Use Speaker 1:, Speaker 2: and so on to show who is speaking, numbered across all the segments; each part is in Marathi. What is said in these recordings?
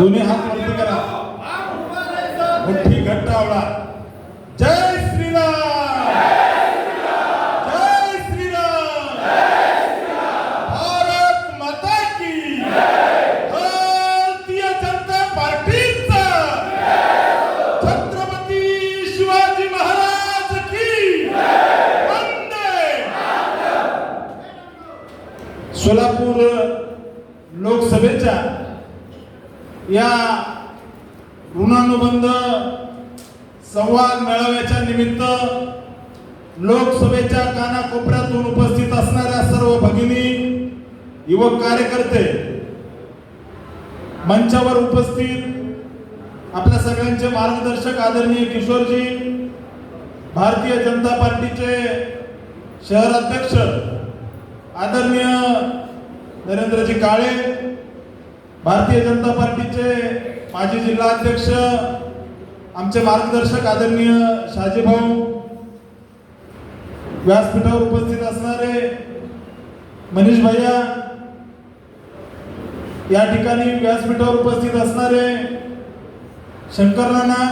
Speaker 1: दोन्ही हात वरती करा. मुठ्ठी घट्ट आवडा जय श्रीराम. जय श्रीराम. भारत माता की भारतीय जनता पार्टीचा छत्रपती शिवाजी महाराज की वंदे. सोलापूर लोकसभेच्या या ऋणानुबंध संवाद मेळाव्याच्या निमित्त लोकसभेच्या कानाकोपऱ्यातून उपस्थित असणाऱ्या सर्व भगिनी युवक कार्यकर्ते मंचावर उपस्थित आपल्या सगळ्यांचे मार्गदर्शक आदरणीय किशोरजी भारतीय जनता पार्टीचे शहराध्यक्ष आदरणीय नरेंद्रजी काळे भारतीय जनता पार्टीचे माजी जिल्हा अध्यक्ष आमचे मार्गदर्शक आदरणीय शाजीभाऊ व्यासपीठावर उपस्थित असणारे मनीष भैया या ठिकाणी व्यासपीठावर उपस्थित असणारे शंकर नाना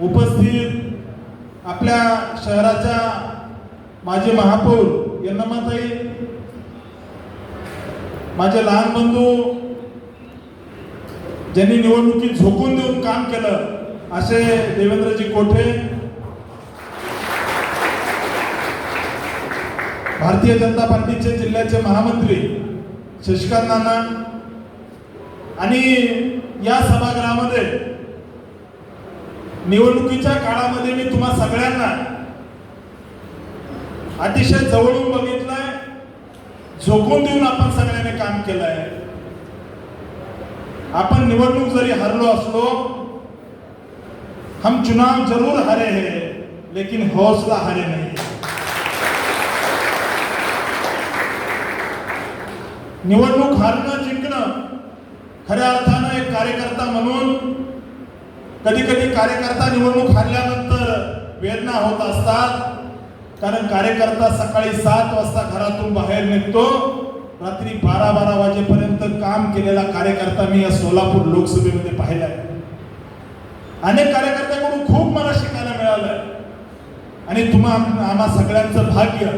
Speaker 1: उपस्थित आपल्या शहराच्या माजी महापौर यन्नमाताई माझे लहान बंधू ज्यांनी निवडणुकीत झोकून देऊन काम केलं असे देवेंद्रजी कोठे? भारतीय जनता पार्टीचे जिल्ह्याचे महामंत्री शशिकांत नाना आणि या सभागृहामध्ये निवडणुकीच्या काळामध्ये मी तुम्हा सगळ्यांना अतिशय जवळून बघितलंय झोकून देऊन आपण सगळ्यांनी काम केलंय. आपण निवडणूक जरी हरलो असलो हम चुनाव जरूर हारे हैं लेकिन हौसला हारे नहीं निवडणूक हारणं जिंकणं खऱ्या अर्थानं एक कार्यकर्ता म्हणून कधी कधी कार्यकर्ता निवडणूक हारल्यानंतर वेदना होत असतात कारण कार्यकर्ता सकाळी सात वाजता घरातून बाहेर निघतो रात्री बारा बारा वाजेपर्यंत काम केलेला कार्यकर्ता मी या सोलापूर लोकसभेमध्ये पाहिलाय अनेक कार्यकर्त्यांकडून खूप मला शिकायला मिळालंय आणि तुम्हा आम्हा सगळ्यांचं भाग्य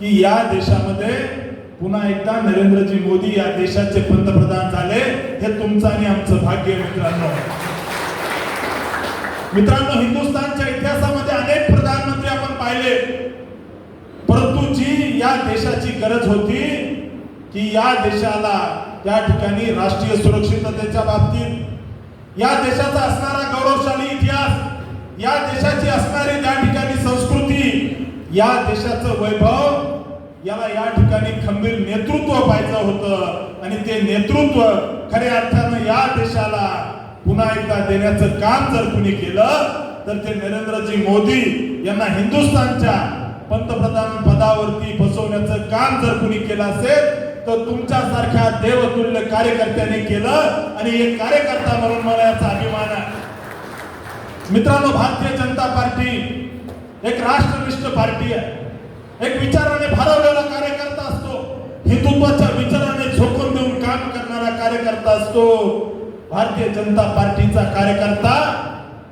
Speaker 1: की या देशामध्ये पुन्हा एकदा नरेंद्रजी मोदी या देशाचे पंतप्रधान झाले हे तुमचं आणि आमचं भाग्य मित्रांनो. मित्रांनो हिंदुस्थानच्या इतिहासामध्ये अनेक प्रधानमंत्री आपण पाहिले. या देशाची गरज होती की या देशाला त्या ठिकाणी राष्ट्रीय सुरक्षिततेच्या बाबतीत या देशाचा असणारा गौरवशाली इतिहास या देशाची असणारी त्या ठिकाणी संस्कृती या देशाचं वैभव याला या ठिकाणी खंबीर नेतृत्व पाहिजे होतं. आणि ते नेतृत्व खऱ्या अर्थानं या देशाला पुन्हा एकदा देण्याचं काम जर कुणी केलं तर ते नरेंद्रजी मोदी यांना हिंदुस्थानच्या पंतप्रधान पदावरती बसवण्याचं काम जर कुणी केलं असेल तर तुमच्या सारख्या देवतुल्य कार्यकर्त्याने केलं आणि एक कार्यकर्ता म्हणून मला याचा अभिमान आहे. मित्रांनो भारतीय जनता पार्टी एक राष्ट्रनिष्ठ पार्टी आहे. एक विचाराने भारवलेला कार्यकर्ता असतो. हिंदुत्वाच्या विचाराने झोकून देऊन काम करणारा कार्यकर्ता असतो. भारतीय जनता पार्टीचा कार्यकर्ता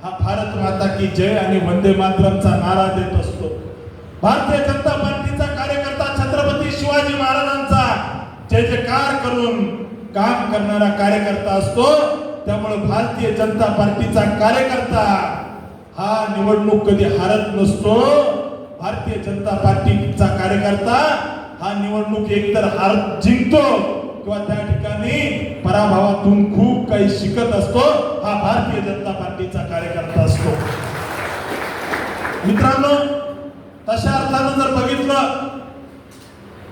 Speaker 1: हा भारत माता की जय आणि वंदे मातरमचा नारा देत असतो. भारतीय जनता पार्टीचा कार्यकर्ता छत्रपती शिवाजी महाराजांचा जय जयकार करून काम करणारा कार्यकर्ता असतो. त्यामुळे भारतीय जनता पार्टीचा कार्यकर्ता हा निवडणूक कधी हारत नसतो. भारतीय जनता पार्टीचा कार्यकर्ता हा निवडणूक एकतर हार जिंकतो किंवा त्या ठिकाणी पराभवातून खूप काही शिकत असतो. हा भारतीय जनता पार्टीचा कार्यकर्ता असतो. मित्रांनो तशा अर्थानं जर बघितलं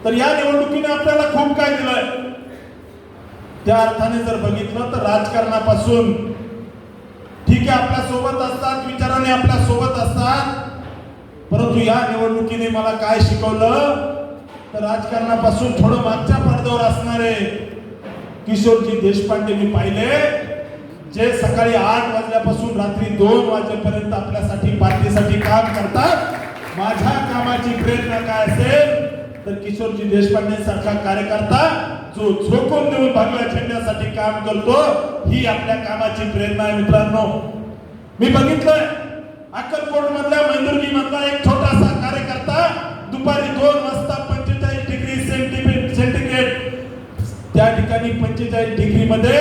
Speaker 1: तर या निवडणुकीने आपल्याला खूप काय दिलंय? त्या अर्थाने जर बघितलं तर राजकारणापासून ठीक आहे आपल्यासोबत असतात विचाराने आपल्यासोबत असतात परंतु या निवडणुकीने मला काय शिकवलं? तर राजकारणापासून थोडं मागच्या पडद्यावर असणारे किशोरजी देशपांडे मी पाहिले जे सकाळी आठ वाजल्यापासून रात्री दोन वाजेपर्यंत आपल्यासाठी पार्टीसाठी काम करतात. माझ्या कामाची प्रेरणा काय असेल? तर किशोरजी देशपांडे सारखा कार्यकर्ता जो झोकून देऊन भगव्या झेंड्यासाठी काम करतो ही आपल्या कामाची प्रेरणा आहे मित्रांनो. मी बघितलंय अक्कलकोट मधल्या मैंदुर्गी मधला एक छोटासा कार्यकर्ता दुपारी दोन वाजता पंचेचाळीस डिग्री सेंटीग्रेड सेंटीग्रेड. त्या ठिकाणी पंचेचाळीस डिग्री मध्ये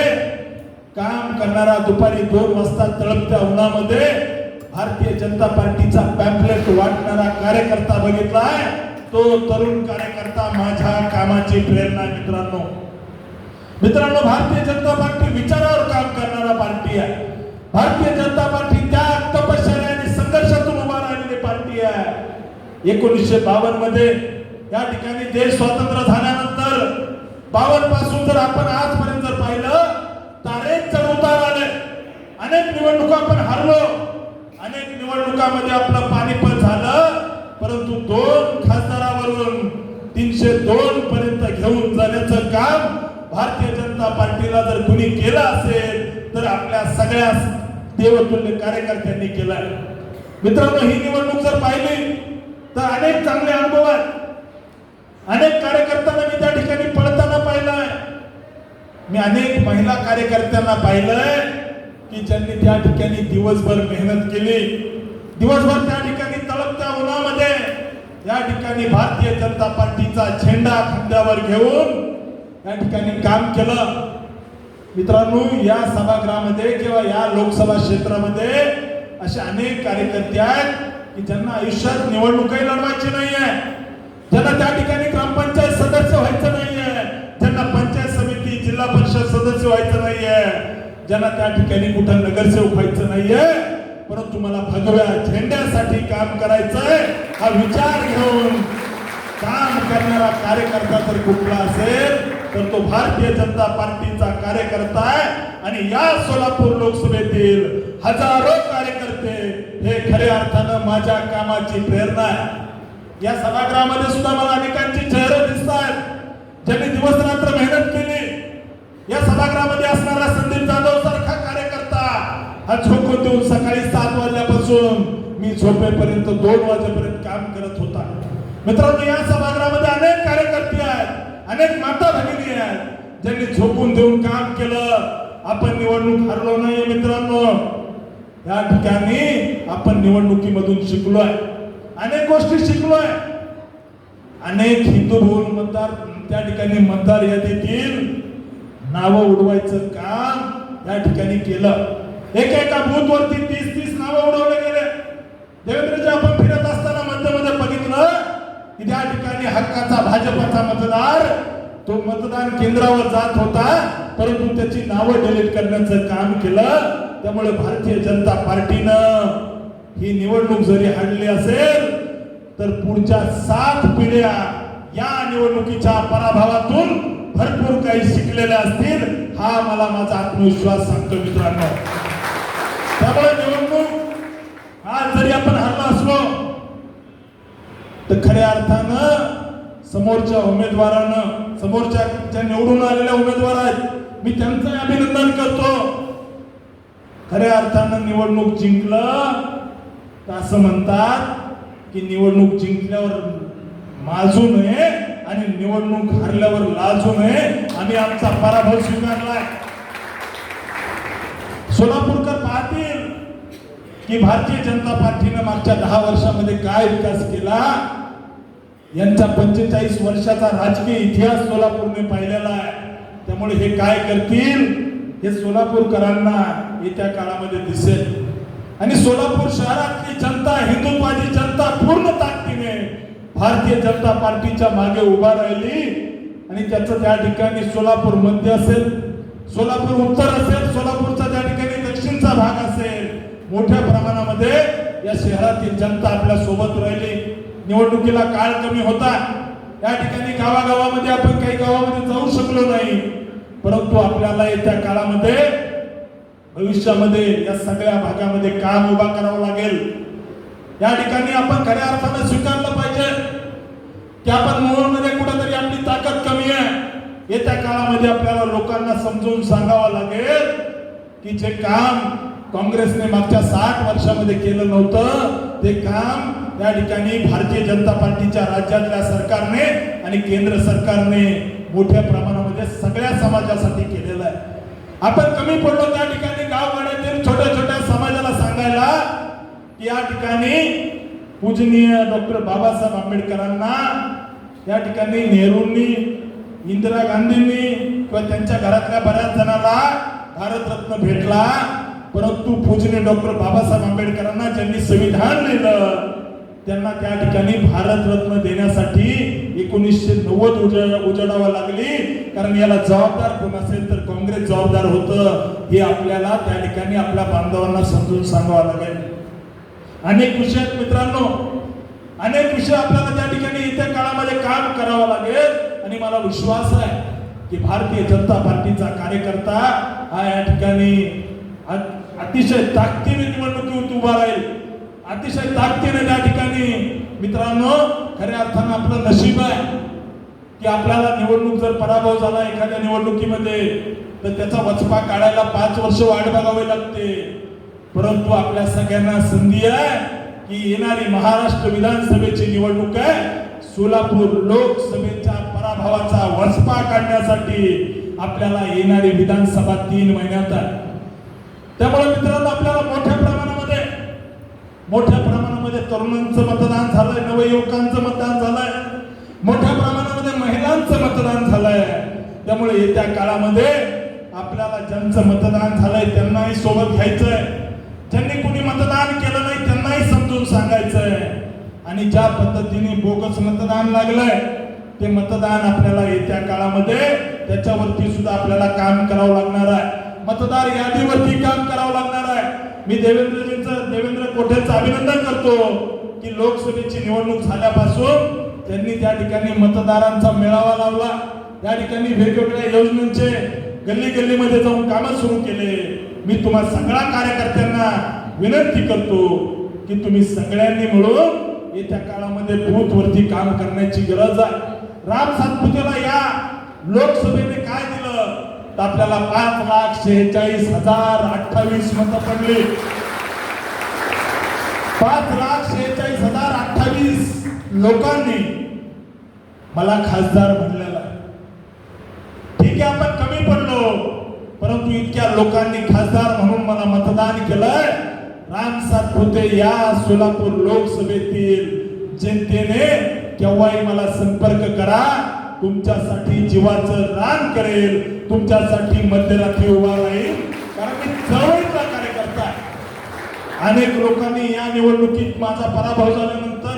Speaker 1: काम करणारा दुपारी दोन वाजता तळपत्या उन्हामध्ये भारतीय जनता पार्टीचा पॅम्पलेट वाटणारा कार्यकर्ता बघितलाय. तो तरुण कार्यकर्ता माझ्या कामाची प्रेरणा मित्रांनो. मित्रांनो भारतीय जनता पार्टी विचारावर काम करणारा पार्टी आहे. भारतीय जनता पार्टी त्या तपश्चर्या आणि संघर्षातून उभा राहिलेली पार्टी आहे. एकोणीसशे बावन्नमध्ये या ठिकाणी देश स्वतंत्र झाल्यानंतर बावनपासून जर आपण आजपर्यंत जर पाहिलं तारे चढ उतार आले. अनेक निवडणुका आपण हरलो. अनेक निवडणुकामध्ये आपलं पाणीपत झालं. परंतु दोन खासदारावरून तीनशे दोन पर्यंत घेऊन जाण्याचं काम भारतीय जनता पार्टीला जर कुणी केलं असेल तर आपल्या सगळ्या देवतुल्य कार्यकर्त्यांनी केलं मित्रांनो ही निवडणूक जर पाहिली तर अनेक चांगले अनुभव आहेत. अनेक कार्यकर्त्यांना मी त्या ठिकाणी पळताना पाहिलंय. मी अनेक महिला कार्यकर्त्यांना पाहिलंय की ज्यांनी त्या ठिकाणी दिवसभर मेहनत केली. दिवसभर त्या ठिकाणी तळपत्या उन्हामध्ये या ठिकाणी भारतीय जनता पार्टीचा झेंडा खांद्यावर घेऊन या ठिकाणी काम केलं. मित्रांनो या सभागृहामध्ये किंवा या लोकसभा क्षेत्रामध्ये असे अनेक कार्यकर्ते आहेत की ज्यांना आयुष्यात निवडणूकही लढवायची नाहीये. ज्यांना त्या ठिकाणी ग्रामपंचायत सदस्य व्हायचं नाहीये. ज्यांना पंचायत समिती जिल्हा परिषद सदस्य व्हायचं नाहीये. ज्यांना त्या ठिकाणी कुठं नगरसेवक व्हायचं नाहीये. परंतु मला भगव्या झेंड्यासाठी काम करायचंय. हा विचार घेऊन काम करणारा कार्यकर्ता जर कुठला असेल तर तो भारतीय जनता पार्टीचा कार्यकर्ता आहे. आणि या सोलापूर लोकसभेतील हजारो कार्यकर्ते हे खऱ्या अर्थानं माझ्या कामाची प्रेरणा आहे. या सभागृहामध्ये सुद्धा मला अनेकांची चेहरे दिसत आहेत ज्यांनी दिवस रात्र मेहनत केली. या सभागृहामध्ये असणारा संदीप जाधव सारखा कार्यकर्ता हा झोकून देऊन सकाळी सात वाजल्यापासून मी झोपेपर्यंत दोन वाजेपर्यंत काम करत होता. मित्रांनो या सभागृहामध्ये अनेक कार्यकर्ते आहेत अनेक माता भगिनी आहेत ज्यांनी झोपून देऊन काम केलं. आपण निवडणूक हरलो नाही मित्रांनो. या ठिकाणी आपण निवडणुकीमधून शिकलोय. अनेक गोष्टी शिकलोय. अनेक हिंदू भवन मतदार त्या ठिकाणी मतदार यादीतील नावं उडवायचं काम या ठिकाणी केलं. एकेका एका बूथ वरती तीस तीस नावं उडवले गेले. देवेंद्रजी आपण फिरत असताना मध्ये मध्ये बघितलं की त्या ठिकाणी हक्काचा भाजपचा मतदार तो मतदान केंद्रावर जात होता परंतु त्याची नावं डिलीट करण्याचं काम केलं. त्यामुळे भारतीय जनता पार्टीनं ही निवडणूक जरी हाडली असेल तर पुढच्या सात पिढ्या या निवडणुकीच्या पराभवातून भरपूर काही शिकलेल्या असतील हा मला माझा आत्मविश्वास सांगतो मित्रांनो. त्यामुळे निवडणूक आज जरी आपण हरलो असलो तर खऱ्या अर्थानं समोरच्या उमेदवारानं समोरच्या ज्या निवडून आलेल्या उमेदवार आहेत मी त्यांचं अभिनंदन करतो. खऱ्या अर्थानं निवडणूक जिंकलं तर असं म्हणतात की निवडणूक जिंकल्यावर माजू नये आणि निवडणूक हरल्यावर लाजू नये. आम्ही आमचा पराभव स्वीकारलाय. सोलापूर की भारतीय जनता पार्टीने मागच्या दहा वर्षामध्ये काय विकास केला? यांचा पंचेचाळीस वर्षाचा राजकीय इतिहास सोलापूरने पाहिलेला आहे. त्यामुळे हे काय करतील? हे सोलापूरकरांना येत्या काळामध्ये दिसेल. आणि सोलापूर शहरातली जनता हिंदुत्वाची जनता पूर्ण ताकदीने भारतीय जनता पार्टीच्या मागे उभा राहिली. आणि त्याचं त्या ठिकाणी सोलापूर मध्य असेल सोलापूर उत्तर असेल सोलापूरचा त्या ठिकाणी दक्षिणचा भाग असेल मोठ्या या शहरातील जनता आपल्यासोबत राहिली. निवडणुकीला काळ कमी होता. या ठिकाणी गावागावामध्ये आपण काही गावामध्ये जाऊ शकलो नाही. परंतु आपल्याला येत्या काळामध्ये भविष्यामध्ये या सगळ्या भागामध्ये काम उभा करावं लागेल. या ठिकाणी आपण खऱ्या अर्थानं स्वीकारलं पाहिजे. की आपण मोहनमध्ये कुठेतरी आपली ताकद कमी आहे. येत्या काळामध्ये आपल्याला लोकांना समजून सांगावं लागेल की जे काम काँग्रेसने मागच्या साठ वर्षामध्ये केलं नव्हतं. ते काम या ठिकाणी भारतीय जनता पार्टीच्या राज्यातल्या सरकारने आणि केंद्र सरकारने मोठ्या प्रमाणामध्ये सगळ्या समाजासाठी केलेलं आहे. आपण कमी पडलो त्या ठिकाणी गावगाड्यातील छोट्या छोट्या समाजाला सांगायला की या ठिकाणी पूजनीय डॉक्टर बाबासाहेब आंबेडकरांना या ठिकाणी नेहरूंनी इंदिरा गांधींनी किंवा त्यांच्या घरातल्या बऱ्याच जणाला भारतरत्न भेटला. परंतु पूजनीय डॉक्टर बाबासाहेब आंबेडकरांना ज्यांनी संविधान लिहिलं त्यांना त्या ठिकाणी भारतरत्न देण्यासाठी एकोणीसशे नव्वद उजळ उजडावं लागली. कारण याला जबाबदार कोण असेल तर काँग्रेस जबाबदार होतं. हे आपल्याला त्या ठिकाणी आपल्या बांधवांना समजून सांगावं लागेल. अनेक विषय मित्रांनो अनेक विषय आपल्याला त्या ठिकाणी येत्या काळामध्ये काम करावं लागेल. आणि मला विश्वास आहे की भारतीय जनता पार्टीचा कार्यकर्ता हा या ठिकाणी अतिशय ताकदीने निवडणुकीत उभा राहील. अतिशय ताकदीने त्या ठिकाणी मित्रांनो खऱ्या अर्थानं आपलं नशीब आहे की आपल्याला निवडणूक जर पराभव झाला एखाद्या निवडणुकीमध्ये तर त्याचा वचपा काढायला पाच वर्ष वाट बघावी लागते. परंतु आपल्या सगळ्यांना संधी आहे की येणारी महाराष्ट्र विधानसभेची निवडणूक आहे. सोलापूर लोकसभेच्या पराभवाचा वचपा काढण्यासाठी आपल्याला येणारी विधानसभा तीन महिन्यात आहे. त्यामुळे मित्रांनो आपल्याला मोठ्या प्रमाणामध्ये मोठ्या प्रमाणामध्ये तरुणांचं मतदान झालंय नवयुवकांचं मतदान झालंय मोठ्या प्रमाणामध्ये महिलांचं मतदान झालंय. त्यामुळे येत्या काळामध्ये आपल्याला ज्यांचं मतदान झालंय त्यांनाही सोबत घ्यायचंय. ज्यांनी कुणी मतदान केलं नाही त्यांनाही समजून सांगायचंय. आणि ज्या पद्धतीने बोगस मतदान लागलंय ते मतदान आपल्याला येत्या काळामध्ये त्याच्यावरती सुद्धा आपल्याला काम करावं लागणार आहे. मतदार यादीवरती काम करावं लागणार आहे. मी देवेंद्रजींचं देवेंद्र कोठेचं अभिनंदन करतो की लोकसभेची निवडणूक झाल्यापासून त्यांनी त्या ठिकाणी मतदारांचा मेळावा लावला. त्या ठिकाणी वेगवेगळ्या योजनांचे गल्ली गल्लीमध्ये जाऊन कामं सुरू केले. मी तुम्हा सगळ्या कार्यकर्त्यांना विनंती करतो की तुम्ही सगळ्यांनी मिळून येत्या काळामध्ये बूथ वरती काम करण्याची गरज आहे. राम सातपुतेला या लोकसभेने काय दिलं? तर आपल्याला पाच लाख शेहेचाळीस हजार अठ्ठावीस मत पडली. पाच लाख शेहेचाळीस हजार अठ्ठावीस लोकांनी मला खासदार म्हणलेला ठीक आहे आपण कमी पडलो परंतु इतक्या लोकांनी खासदार म्हणून मला मतदान केलंय. राम सातपुते या सोलापूर लोकसभेतील जनतेने केव्हाही मला संपर्क करा. तुमच्यासाठी जीवाचं रान करेल. तुमच्यासाठी मध्यरात्री उभा राहील. कारण मी चळवळीचा कार्यकर्ता आहे. अनेक लोकांनी या निवडणुकीत माझा पराभव झाल्यानंतर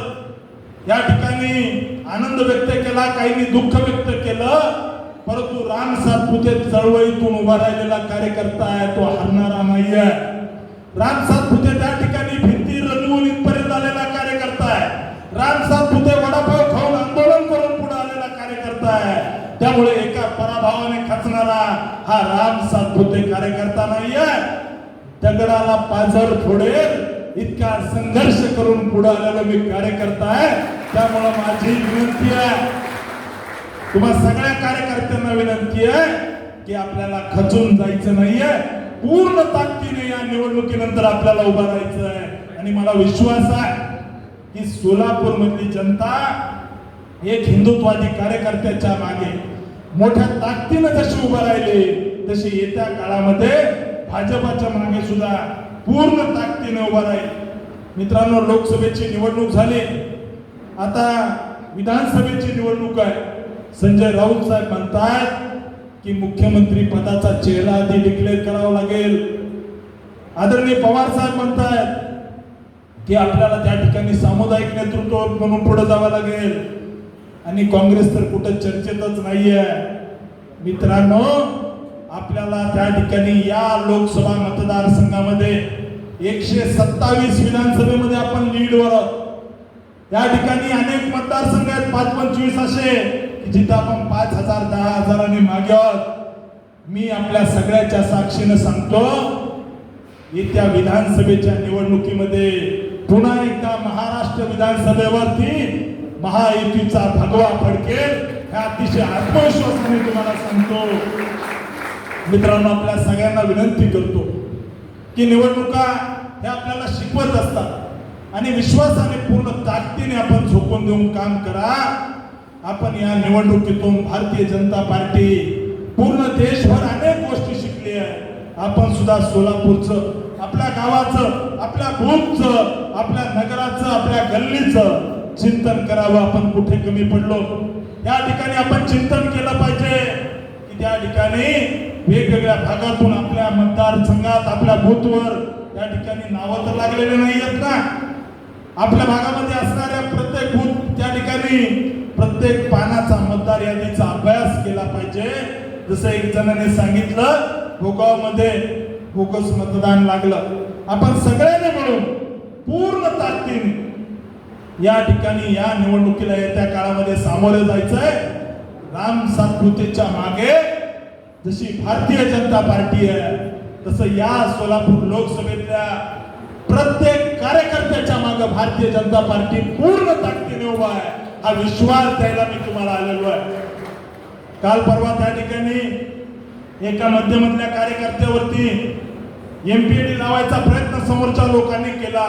Speaker 1: या ठिकाणी आनंद व्यक्त केला काहींनी दुःख व्यक्त केलं. परंतु राम सातपुते चळवळीतून उभा राहिलेला कार्यकर्ता आहे तो हरणारा नाही आहे राम सातपुते त्या ठिकाणी भिंती रंगवून इथपर्यंत आलेला कार्यकर्ता आहे. राम सातपुते वडापाव खाऊन आंदोलन करून पुढे आलेला कार्यकर्ता आहे. त्यामुळे एका पराभवाने हा राम सातपुते कार्यकर्ता नाहीये. दगडाला पाझर फोडेल इतका संघर्ष करून पुढे आलेलो मी कार्यकर्ता आहे. त्यामुळे माझी विनंती आहे. तुम्हा सगळ्या कार्यकर्त्यांना विनंती आहे की आपल्याला खचून जायचं नाहीये. पूर्ण ताकदीने या निवडणुकीनंतर आपल्याला उभा राहायचं आहे. आणि मला विश्वास आहे की सोलापूर मधली जनता एक हिंदुत्वादी कार्यकर्त्याच्या मागे मोठ्या ताकदीनं जशी उभं राहिली तशी येत्या काळामध्ये भाजपाच्या मागे सुद्धा पूर्ण ताकदीनं उभा राहील. मित्रांनो लोकसभेची निवडणूक झाली. आता विधानसभेची निवडणूक आहे. संजय राऊत साहेब म्हणतात की मुख्यमंत्री पदाचा चेहरा आधी डिक्लेअर करावा लागेल. आदरणीय पवार साहेब म्हणतात की आपल्याला त्या ठिकाणी सामुदायिक नेतृत्व म्हणून पुढे जावं लागेल. आणि काँग्रेस तर कुठं चर्चेतच नाहीये. मित्रांनो आपल्याला त्या ठिकाणी या लोकसभा मतदारसंघामध्ये एकशे सत्तावीस विधानसभेमध्ये आपण लीडवर आहोत. या ठिकाणी अनेक मतदारसंघ आहेत पाच पंचवीस असे की जिथं आपण पाच हजार दहा हजारांनी मागे आहोत. मी आपल्या सगळ्याच्या साक्षीनं सांगतो येत्या विधानसभेच्या निवडणुकीमध्ये पुन्हा एकदा महाराष्ट्र विधानसभेवरती महायुतीचा भगवा फडकेल ह्या अतिशय आत्मविश्वासाने तुम्हाला सांगतो. मित्रांनो आपल्या सगळ्यांना विनंती करतो की निवडणुका हे आपल्याला शिकवत असतात आणि विश्वासाने पूर्ण ताकदीने आपण झोपून देऊन काम करा. आपण या निवडणुकीतून भारतीय जनता पार्टी पूर्ण देशभर अनेक गोष्टी शिकली आहे. आपण सुद्धा सोलापूरचं आपल्या गावाचं आपल्या भूमचं आपल्या नगराचं आपल्या गल्लीचं चिंतन करावं आपण कुठे कमी पडलो? या ठिकाणी आपण चिंतन केलं पाहिजे की त्या ठिकाणी वेगवेगळ्या भागातून आपल्या मतदारसंघात आपल्या बूथवर त्या ठिकाणी नावं तर लागलेले नाही आहेत ना? आपल्या भागामध्ये असणाऱ्या प्रत्येक बूथ त्या ठिकाणी प्रत्येक पानाचा मतदार यादीचा अभ्यास केला पाहिजे. जसं एक जणाने सांगितलं भोगावमध्ये बोगस मतदान लागलं. आपण सगळ्यांनी मिळून पूर्ण ताकदीने या ठिकाणी या निवडणुकीला येत्या काळामध्ये सामोरे जायचंय. राम सातपुतेच्या मागे जशी भारतीय जनता पार्टी आहे तसं या सोलापूर लोकसभेतल्या प्रत्येक कार्यकर्त्याच्या मागे भारतीय जनता पार्टी पूर्ण ताकदीने उभा आहे. हा विश्वास द्यायला मी तुम्हाला आलेलो आहे. काल परवा त्या ठिकाणी एका मध्यमधल्या कार्यकर्त्यावरती एमपीएडी लावायचा प्रयत्न समोरच्या लोकांनी केला.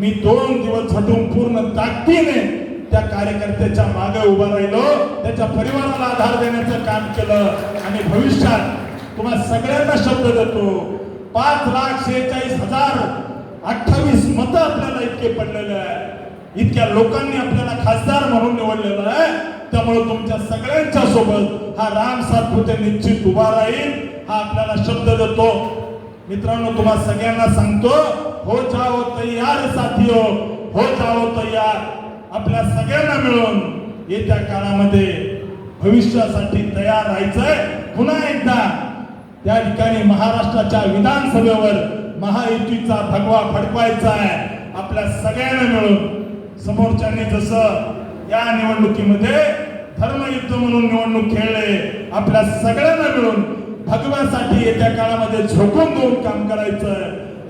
Speaker 1: मी दोन दिवस झटून पूर्ण ताकदीने त्या कार्यकर्त्याच्या मागे उभा राहिलो. त्याच्या परिवाराला आधार देण्याचं काम केलं. आणि भविष्यात तुम्हाला सगळ्यांना शब्द देतो. पाच लाख शेहेचाळीस हजार अठ्ठावीस मतं आपल्याला इतके पडलेले आहे इतक्या लोकांनी आपल्याला खासदार म्हणून निवडलेलं आहे. त्यामुळे तुमच्या सगळ्यांच्या सोबत हा राम सातपुते निश्चित उभा राहील. हा आपल्याला शब्द देतो. मित्रांनो तुम्हा सगळ्यांना सांगतो हो जाओ तयार साथी हो हो जाओ तयार. आपल्या सगळ्यांना मिळून येत्या काळामध्ये भविष्यासाठी तयार राहायचंय. पुन्हा एकदा त्या ठिकाणी महाराष्ट्राच्या विधानसभेवर महायुतीचा भगवा फडकवायचा आहे आपल्या सगळ्यांना मिळून समोरच्यांनी जसं या निवडणुकीमध्ये धर्मयुद्ध म्हणून निवडणूक खेळले आपल्या सगळ्यांना मिळून भगवासाठी येत्या काळामध्ये झोकून देऊन काम करायचं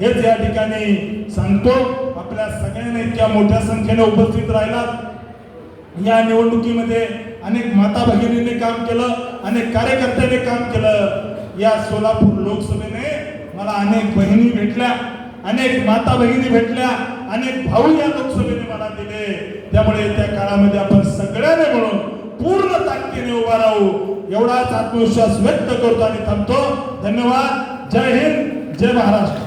Speaker 1: हेच या ठिकाणी सांगतो. आपल्या सगळ्यांना इतक्या मोठ्या संख्येने उपस्थित राहिलात. या निवडणुकीमध्ये अनेक माता भगिनींनी काम केलं अनेक कार्यकर्त्यांनी काम केलं. या सोलापूर लोकसभेने मला अनेक बहिणी भेटल्या अनेक माता भगिनी भेटल्या अनेक भाऊ या लोकसभेने मला दिले. त्यामुळे त्या काळामध्ये आपण सगळ्यांनी म्हणून पूर्ण ताकदीने उभा राहू. एवढाच आत्मविश्वास व्यक्त करतो आणि थांबतो. धन्यवाद. जय हिंद. जय महाराष्ट्र.